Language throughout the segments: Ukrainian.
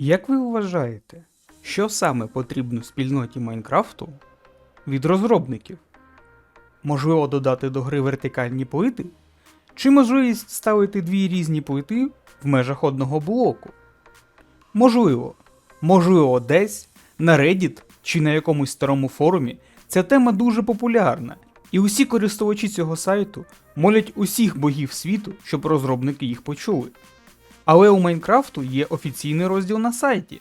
Як ви вважаєте, що саме потрібно спільноті Майнкрафту від розробників? Можливо, додати до гри вертикальні плити? Чи можливість ставити дві різні плити в межах одного блоку? Можливо, можливо, десь на Reddit чи на якомусь старому форумі ця тема дуже популярна, і усі користувачі цього сайту молять усіх богів світу, щоб розробники їх почули. Але у Майнкрафту є офіційний розділ на сайті,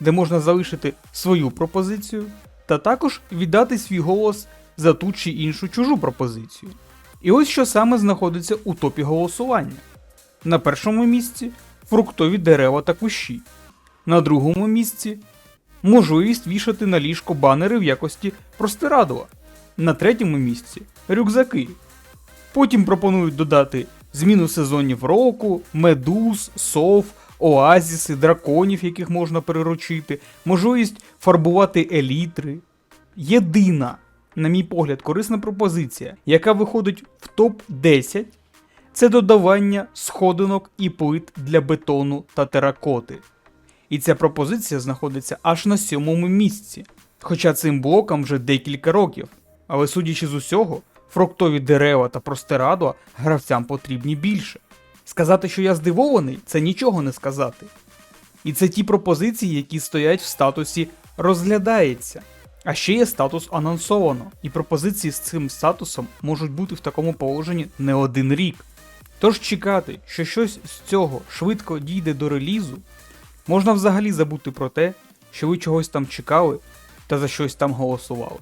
де можна залишити свою пропозицію та також віддати свій голос за ту чи іншу чужу пропозицію. І ось що саме знаходиться у топі голосування. На першому місці фруктові дерева та кущі. На другому місці можливість вішати на ліжко банери в якості простирадла. На третьому місці рюкзаки. Потім пропонують додати зміну сезонів року, медуз, сов, оазіси, драконів, яких можна переручити, можливість фарбувати елітри. Єдина, на мій погляд, корисна пропозиція, яка виходить в топ-10, це додавання сходинок і плит для бетону та теракоти. І ця пропозиція знаходиться аж на сьомому місці. Хоча цим блокам вже декілька років. Але судячи з усього, фруктові дерева та простирадла гравцям потрібні більше. Сказати, що я здивований, це нічого не сказати. І це ті пропозиції, які стоять в статусі розглядається. А ще є статус анонсовано, і пропозиції з цим статусом можуть бути в такому положенні не один рік. Тож чекати, що щось з цього швидко дійде до релізу, можна взагалі забути про те, що ви чогось там чекали та за щось там голосували.